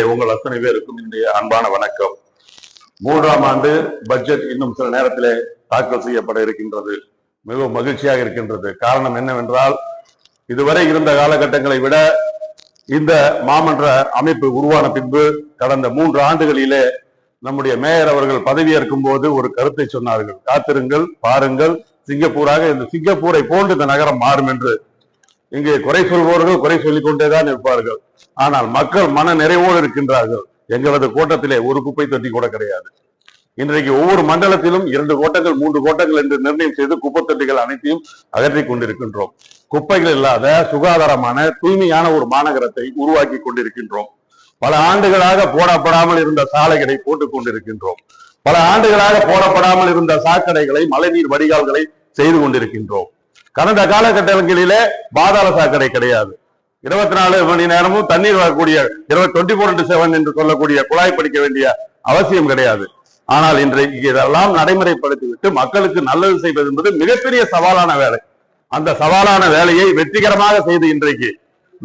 உங்கள் அத்தனை பேருக்கும் இன்றைய அன்பான வணக்கம். மூன்றாம் ஆண்டு பட்ஜெட் இன்னும் சில நேரத்திலே தாக்கல் செய்யப்பட இருக்கின்றது. மிகவும் மகிழ்ச்சியாக இருக்கின்றது. காரணம் என்னவென்றால் இதுவரை இருந்த காலகட்டங்களை விட இந்த மாமன்ற அமைப்பு உருவான பின்பு கடந்த மூன்று ஆண்டுகளிலே நம்முடைய மேயர் அவர்கள் பதவியேற்கும் போது ஒரு கருத்தை சொன்னார்கள். காத்திருங்கள் பாருங்கள் சிங்கப்பூராக இந்த சிங்கப்பூரை போன்று இந்த நகரம் மாறும் என்று இங்கே குறை சொல்பவர்கள் குறை சொல்லிக் கொண்டேதான் இருப்பார்கள். ஆனால் மக்கள் மன நிறைவோடு இருக்கின்றார்கள். எங்களது கோட்டத்திலே ஒரு குப்பை தொட்டி கூட கிடையாது. இன்றைக்கு ஒவ்வொரு மண்டலத்திலும் இரண்டு கோட்டங்கள் மூன்று கோட்டங்கள் என்று நிர்ணயம் செய்து குப்பை தொட்டிகள் அனைத்தையும் அகற்றிக் கொண்டிருக்கின்றோம். குப்பைகள் இல்லாத சுகாதாரமான தூய்மையான ஒரு மாநகரத்தை உருவாக்கி கொண்டிருக்கின்றோம். பல ஆண்டுகளாக போடப்படாமல் இருந்த சாலைகளை போட்டுக் கொண்டிருக்கின்றோம். பல ஆண்டுகளாக போடப்படாமல் இருந்த சாக்கடைகளை மழைநீர் வடிகால்களை செய்து கொண்டிருக்கின்றோம். கடந்த காலகட்டங்களிலே பாதாள சாக்கடை கிடையாது. இருபத்தி நாலு மணி நேரமும் தண்ணீர் வரக்கூடிய இருபத்தி டுவெண்ட்டி ஃபோர் இன்டு செவன் என்று சொல்லக்கூடிய குழாய் படிக்க வேண்டிய அவசியம் கிடையாது. ஆனால் இன்றைக்கு இதெல்லாம் நடைமுறைப்படுத்திவிட்டு மக்களுக்கு நல்லது செய்வது என்பது மிகப்பெரிய சவாலான வேலை. அந்த சவாலான வேலையை வெற்றிகரமாக செய்து இன்றைக்கு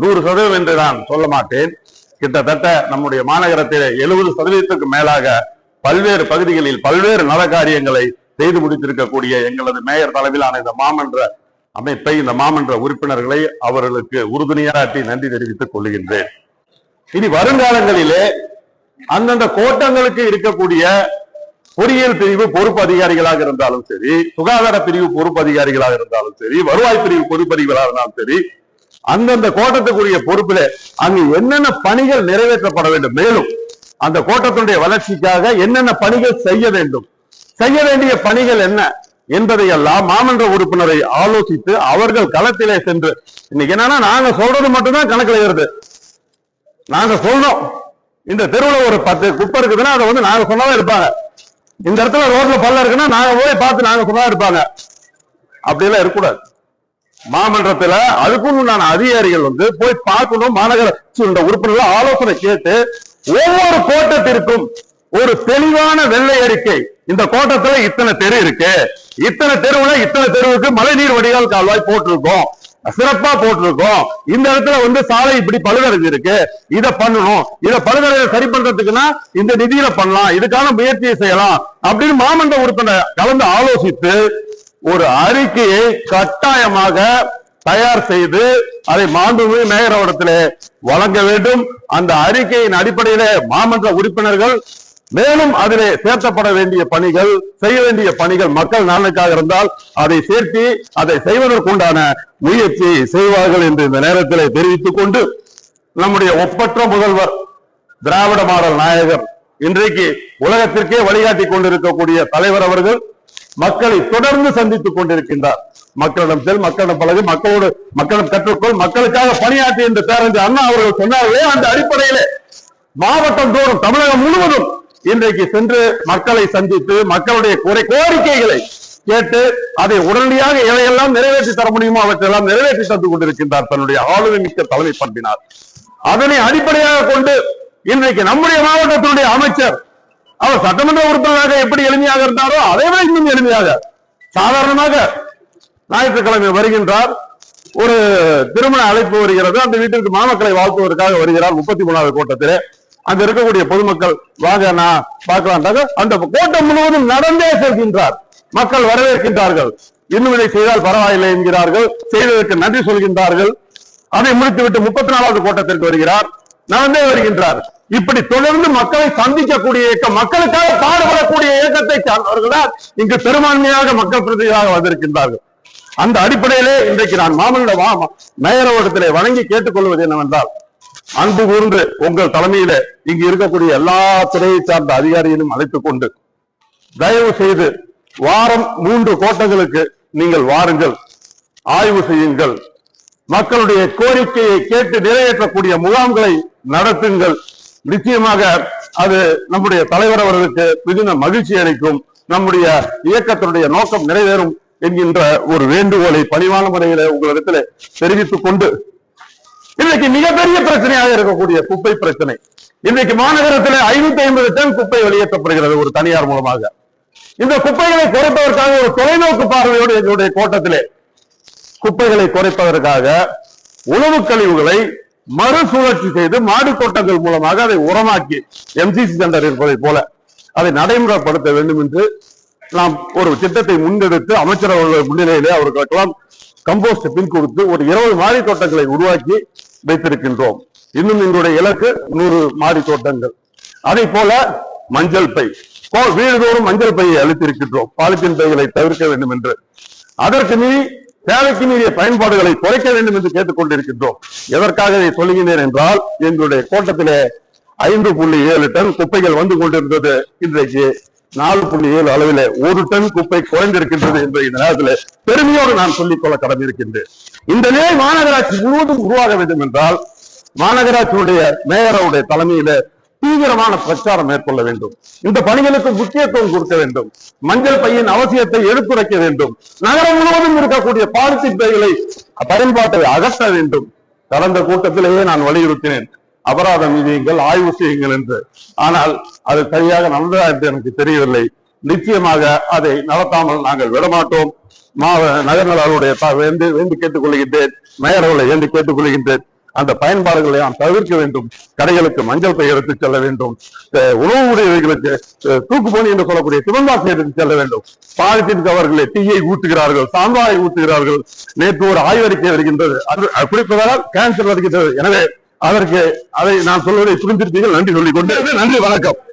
நூறு சதவீதம் என்று நான் சொல்ல மாட்டேன். கிட்டத்தட்ட நம்முடைய மாநகரத்தில் எழுபது சதவீதத்துக்கு மேலாக பல்வேறு பகுதிகளில் பல்வேறு நல காரியங்களை செய்து முடித்திருக்கக்கூடிய எங்களது மேயர் தலைமையிலான இந்த மாமன்ற அமைப்பை இந்த மாமன்ற உறுப்பினர்களை அவர்களுக்கு உறுதுணையாட்டி நன்றி தெரிவித்துக் கொள்கின்றேன். இனி வருங்காலங்களிலே அந்தந்த கோட்டங்களுக்கு இருக்கக்கூடிய பொறியியல் பிரிவு பொறுப்பு அதிகாரிகளாக இருந்தாலும் சரி சுகாதார பிரிவு பொறுப்பு அதிகாரிகளாக இருந்தாலும் சரி வருவாய் பிரிவு பொறுப்பு அதிகாரிகளாக இருந்தாலும் சரி அந்தந்த கோட்டத்துக்குரிய பொறுப்பிலே அங்கு என்னென்ன பணிகள் நிறைவேற்றப்பட வேண்டும்? மேலும் அந்த கோட்டத்தினுடைய வளர்ச்சிக்காக என்னென்ன பணிகள் செய்ய வேண்டும்? செய்ய வேண்டிய பணிகள் என்ன? என்பதையெல்லாம் மாமன்ற உறுப்பினரை ஆலோசித்து அவர்கள் களத்திலே சென்று இன்னைக்கு என்னன்னா நாங்க சொல்றது மட்டும்தான் கணக்குல ஏறுது. நாங்க சொல்றோம் இந்த தெருவுல ஒரு பத்து குப்பை இருக்குதுன்னா அதை வந்து நாங்க சொன்னாதான் இருப்பாங்க. இந்த இடத்துல ரோட்ல பல்ல இருக்குன்னா நாங்க போய் பார்த்து நாங்க சொன்னா இருப்பாங்க. அப்படியெல்லாம் இருக்கக்கூடாது. மாமன்றத்துல அதுக்குன்னு உண்டான அதிகாரிகள் வந்து போய் பார்க்கணும். மாநகராட்சி உறுப்பினர்கள் ஆலோசனை கேட்டு ஒவ்வொரு கோட்டத்திற்கும் ஒரு தெளிவான வெள்ளை அறிக்கை. இந்த கோட்டத்துல இத்தனை தெரு இருக்கு. இத்தனை தெருவுல இத்தனை தெருவுக்கு மழைநீர் வடிகால் கால்வாய் போட்டிருக்கோம். சிறப்பா போட்டிருக்கோம். இந்த இடத்துல வந்து சாலை இப்படி பழுதடைஞ்சு இருக்கு இதை பண்ணணும். இதை பழுதடைய சரி பண்றதுக்குன்னா இந்த நிதியில பண்ணலாம். இதுக்கான முயற்சியை செய்யலாம் அப்படின்னு மாமன்ற உறுப்பினர் கலந்து ஆலோசித்து ஒரு அறிக்கையை கட்டாயமாக தயார் செய்து அதை மாண்புமிகு மேயரவிடத்திலே வழங்க வேண்டும். அந்த அறிக்கையின் அடிப்படையிலே மாமன்ற உறுப்பினர்கள் மேலும் அதிலே சேர்த்தப்பட வேண்டிய பணிகள் செய்ய வேண்டிய பணிகள் மக்கள் நலனுக்காக இருந்தால் அதை சேர்த்து அதை செய்வதற்குண்டான முயற்சி செய்வார்கள் என்று இந்த நேரத்திலே தெரிவித்துக் கொண்டு நம்முடைய ஒப்பற்ற முதல்வர் திராவிட மாடல் நாயகர் இன்றைக்கு உலகத்திற்கே வழிகாட்டி கொண்டிருக்கக்கூடிய தலைவர் அவர்கள் மக்களை தொடர்ந்து சந்தித்துக் கொண்டிருக்கின்றார். மக்களிடம் செல் மக்களிடம் பழகு மக்களோடு மக்களிடம் கற்றுக்கொள் மக்களுக்காக பணியாற்றி என்று பேரஞ்சு அண்ணா அவர்கள் சொன்னார்களே அந்த அடிப்படையிலே மாவட்டம் தோறும் தமிழகம் முழுவதும் இன்றைக்கு சென்று மக்களை சந்தித்து மக்களுடைய குறை கோரிக்கைகளை கேட்டு அதை உடனடியாக எதையெல்லாம் நிறைவேற்றி தர முடியுமோ அவற்றையெல்லாம் நிறைவேற்றி தந்து கொண்டிருக்கின்றார் தன்னுடைய ஆளுமை மிக்க தலைமை பண்பினார். அதனை அடிப்படையாக கொண்டு இன்றைக்கு நம்முடைய மாவட்டத்தினுடைய அமைச்சர் அவர் சட்டமன்ற உறுப்பினராக எப்படி எளிமையாக இருந்தாரோ அதே விட இன்னும் எளிமையாக சாதாரணமாக ஞாயிற்றுக்கிழமை வருகின்றார். ஒரு திருமண அழைப்பு வருகிறது. அந்த வீட்டிற்கு மாமக்களை வாழ்த்துவதற்காக வருகிறார் முப்பத்தி மூணாவது கோட்டத்திலே. அங்க இருக்கக்கூடிய பொதுமக்கள் வாங்க நான் பார்க்கலான்றாங்க அந்த கோட்டம் முழுவதும் நடந்தே செல்கின்றார். மக்கள் வரவேற்கின்றார்கள். இன்னும் இதை செய்தால் பரவாயில்லை என்கிறார்கள். செய்ததற்கு நன்றி சொல்கின்றார்கள். அதை முடித்துவிட்டு முப்பத்தி நாலாவது கோட்டத்திற்கு வருகிறார். நடந்தே வருகின்றார். இப்படி தொடர்ந்து மக்களை சந்திக்கக்கூடிய இயக்கம் மக்களுக்காக பாடுபடக்கூடிய இயக்கத்தை சார்ந்தவர்கள்தான் இங்கு பெரும்பான்மையாக மக்கள் பிரதிகளாக வந்திருக்கின்றார்கள். அந்த அடிப்படையிலே இன்றைக்கு நான் மாமல்ல மேயரவட்டத்திலே வணங்கி கேட்டுக்கொள்வது என்னவென்றால் அன்பு கூர்ந்து உங்கள் தலைமையில இங்கு இருக்கக்கூடிய எல்லா துறையை சார்ந்த அதிகாரிகளையும் அழைத்துக் கொண்டு தயவு செய்து வாரம் மூன்று கோட்டங்களுக்கு நீங்கள் வாருங்கள். ஆய்வு செய்யுங்கள். மக்களுடைய கோரிக்கையை கேட்டு நிறைவேற்றக்கூடிய முகாம்களை நடத்துங்கள். நிச்சயமாக அது நம்முடைய தலைவர் அவர்களுக்கு மிகுந்த மகிழ்ச்சி அளிக்கும். நம்முடைய இயக்கத்தினுடைய நோக்கம் நிறைவேறும் என்கின்ற ஒரு வேண்டுகோளை பணிவான முறையில உங்களிடத்தில் தெரிவித்துக் கொண்டு இன்னைக்கு மிகப்பெரிய பிரச்சனையாக இருக்கக்கூடிய குப்பை பிரச்சனை. இன்னைக்கு மாநகரத்தில் ஐநூத்தி ஐம்பது டன் குப்பை வெளியேற்றப்படுகிறது ஒரு தனியார் மூலமாக. இந்த குப்பைகளை குறைப்பதற்காக ஒரு தொலைநோக்கு பார்வையோடு எங்களுடைய கோட்டத்திலே குப்பைகளை குறைப்பதற்காக உணவு கழிவுகளை மறுசுழற்சி செய்து மாடு தோட்டங்கள் மூலமாக அதை உரமாக்கி எம்சிசி சென்டர் இருப்பதை போல அதை நடைமுறைப்படுத்த வேண்டும் என்று நாம் ஒரு திட்டத்தை முன்னெடுத்து அமைச்சர் அவர்கள் முன்னிலையிலே அவர்களுக்கெல்லாம் கம்போஸ்ட் பின் கொடுத்து ஒரு இருபது மாடி தோட்டங்களை உருவாக்கி வைத்திருக்கின்றோம். இன்னும் எங்களுடைய இலக்கு நூறு மாடி தோட்டங்கள். அதை போல மஞ்சள் பை. வீடுதோறும் மஞ்சள் பையை அளித்திருக்கின்றோம் பாலித்தீன் பைகளை தவிர்க்க வேண்டும் என்று. அதற்கு மீறி தேவைக்கு மீறிய பயன்பாடுகளை குறைக்க வேண்டும் என்று கேட்டுக்கொண்டிருக்கின்றோம். எதற்காக இதை சொல்லுகிறேன் என்றால் எங்களுடைய கோட்டத்திலே ஐந்து புள்ளி ஏழு டன் குப்பைகள் வந்து கொண்டிருந்தது இன்றைக்கு. நாலு புள்ளி ஏழு அளவில் ஒரு டன் குப்பை குறைந்திருக்கின்றது என்று இந்த நேரத்தில் பெருமையோடு நான் சொல்லிக்கொள்ள கடமை இருக்கின்றேன் இந்த நிலை மாநகராட்சி முழுவதும் உருவாக வேண்டும் என்றால் மாநகராட்சியுடைய மேயரவுடைய தலைமையில தீவிரமான பிரச்சாரம் மேற்கொள்ள வேண்டும். இந்த பணிகளுக்கு முக்கியத்துவம் கொடுக்க வேண்டும். மஞ்சள் பையின் அவசியத்தை எடுத்துரைக்க வேண்டும். நகரம் முழுவதும் இருக்கக்கூடிய பாலித்தின் பைகளை பயன்பாட்டை அகற்ற வேண்டும். கடந்த கூட்டத்திலேயே நான் வலியுறுத்தினேன். அபராதம் விதியுங்கள் ஆய்வு செய்யுங்கள் என்று. ஆனால் அது சரியாக நடந்ததா என்று எனக்கு தெரியவில்லை. நிச்சயமாக அதை நடத்தாமல் நாங்கள் விடமாட்டோம். மாவ நகர்நலருடைய வேண்டி வேண்டி கேட்டுக் கொள்கின்றேன் மேயர் அவர்களை வேண்டி கேட்டுக் கொள்கின்றேன் அந்த பயன்பாடுகளை நாம் தவிர்க்க வேண்டும். கடைகளுக்கு மஞ்சள் பை எடுத்து செல்ல வேண்டும். உணவு உடையவர்களுக்கு தூக்கு பணி என்று சொல்லக்கூடிய சிவந்தாசை எடுத்து செல்ல வேண்டும். பாலித்தீன் கவர்களை தீயை ஊற்றுகிறார்கள் சாந்தாயை ஊற்றுகிறார்கள் நேற்று ஒரு ஆய்வறிக்கை வருகின்றது. அது அது குடிப்பதால் கேன்சர் வருகின்றது. எனவே அதற்கு அதை நான் சொல்வதை புரிந்திருப்பீர்கள் நன்றி சொல்லிக் கொண்டு நன்றி வணக்கம்.